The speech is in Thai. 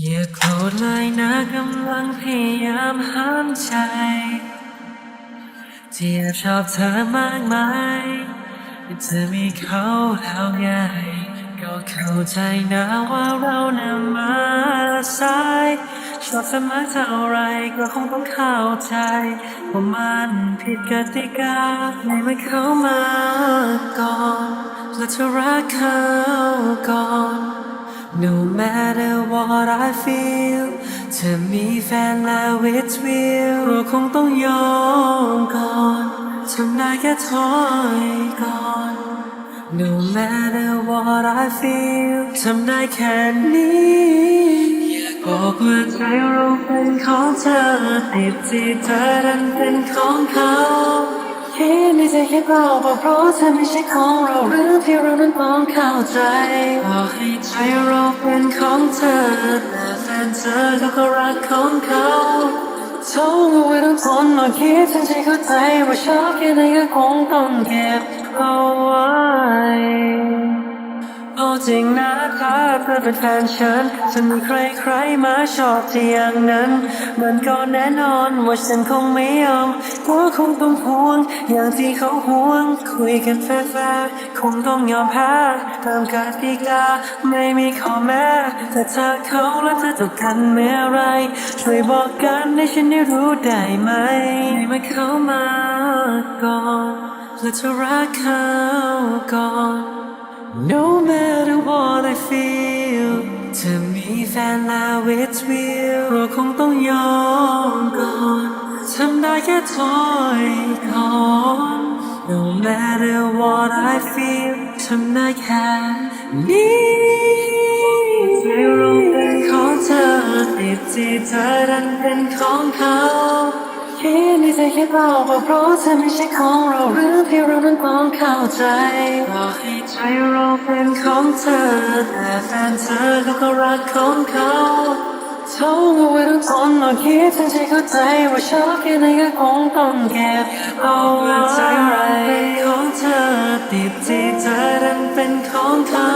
อย่าโกรธเลยนะกำลังพยายามห้ามใจที่แอบชอบเธอมากมายแต่เธอมีเขาแล้วไงก็เข้าใจนะว่าเรานั้นมาสายชอบเสมอเท่าไรก็คงต้องเข้าใจว่ามันผิดกติกาในไม่มาเข้ามาก่อนและเธอรักเขาก่อน No matter what I feel เธอมีแฟนแล้ว it's real เราคงต้องยอมก่อนทำได้แค่ถอยก่อน No matter what I feel ทำได้แค่นี้อยาบอกว่าใจเราเป็นของเธอติดที่เธอดันเป็นของเขา คิดในใจแค่เราเพราะเธอไม่ใช่ของเราหรือที่เรานั้นมองเข้าใจขอให้ใจเราเป็นของเธอแต่แฟนเธอเขาก็รักของเขาโทษเอาไว้ต้งทนมาคิดฉันใจเข้าใจว่าชอบแค่ไหนก็คงต้องเก็บเอาไว้ จริงนะถ้าเธอเป็นแฟนฉันจะมีใครใครมาชอบที่อย่างนั้น มันก็แน่นอนว่าฉันคงไม่ยอมก็คงต้องห่วง อย่างที่เขาห่วง คุยกันแฟร์คงต้องยอมแพ้ตามกติกาไม่มีข้อแม้แต่ถ้าเขาและเธอต้องกันเมื่อไรช่วยบอกกันให้ฉันได้รู้ได้ไหมให้มันเข้ามาก่อนและเธอรักเขาก่อน No matter what I feel เธอมีแฟนแล้ว it's real เราคงต้องยอมก่อนทำได้แค่ถอยก่อน No matter what I feel ทำได้แค่นี้ใจเราเป็นของเธอติดที่เธอดันเป็นของเขา คิดในใจแค่เบาว่าเพราะเธอไม่ใช่ของเราหรือที่เรานั้นต้องเข้าใจบอกให้ใจเราเป็นของเธอ แต่แฟนเธอเขาก็รักของเขาเท่ากับว่าต้องทนมาคิดฉันใจเข้าใจว่าชอบแค่ไหนก็คงต้องเก็บเอาไว้ใจเราเป็นของเธอติดที่เธอดันเป็นของเขา